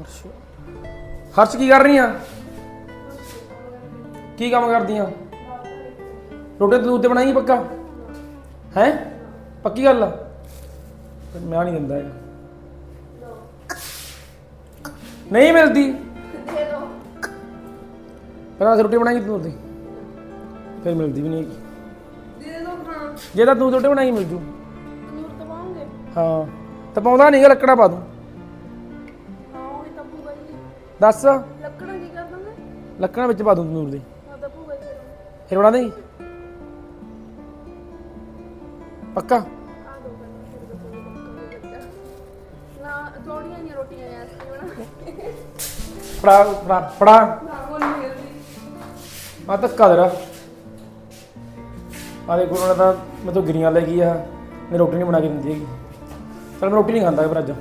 ਹਰਸ਼ ਹਰਸ਼ ਕੀ ਕਰ ਰਹੀ ਆ ਕੀ ਕੰਮ ਕਰਦੀ ਆ ਰੋਟੀ ਤੂੰ ਤੇ ਬਣਾਈ ਪੱਕਾ? ਹੈ? ਪੱਕੀ ਗੱਲ ਆ? ਮੈਂ ਨਹੀਂ ਦਿੰਦਾ ਇਹ। ਨਹੀਂ ਮਿਲਦੀ। ਦੇ ਦੋ ਪਹਿਲਾਂ ਰੋਟੀ ਬਣਾਈ ਤੂੰ ਤੇ ਫਿਰ ਮਿਲਦੀ ਵੀ ਨਹੀਂ। ਦੇ ਦੋ ਜੇ ਤਾਂ ਤੂੰ ਰੋਟੀ ਬਣਾਈ ਮਿਲ ਜੂ। ਤੰਦੂਰ ਹਾਂ। ਤਾਂ ਪਾਉਂਦਾ ਨਹੀਂਗਾ ਲੱਕੜਾ ਪਾ ਦੂੰ। ਦੱਸ। ਲੱਕੜਾਂ ਕੀ ਕਰ ਦੋਗੇ ਲੱਕੜਾਂ ਵਿੱਚ ਪਾ ਦੂੰ ਤੰਦੂਰ ਦੇ। ਤਾਂ ਜੀ ਫਿਰ ਬਣਾ ਦੇਂਗੀ ਪੱਕਾ? ਆ ਦੋ ਬੱਚਾ ਨਾ ਥੋੜੀਆਂ ਜਿਹੀਆਂ ਰੋਟੀਆਂ ਐ ਸੀ ਬਣਾ ਫੜਾ ਫੜਾ ਫੜਾ। ਨਾ ਉਹ ਨਹੀਂ ਮਿਲਦੀ। ਆ ਧੱਕਾ ਦੇ ਕੋਲ ਤਾਂ ਮੈਂ ਤੋਂ ਗਿਰੀਆਂ ਲੈ ਗਈ ਆ ਮੈਂ ਰੋਟੀ ਨਹੀਂ ਬਣਾ ਕੇ ਦਿੰਦੀ ਹੈਗੀ। ਚਲ ਮੈਂ ਰੋਟੀ ਨਹੀਂ ਖਾਂਦਾ ਫਿਰ ਅੱਜ।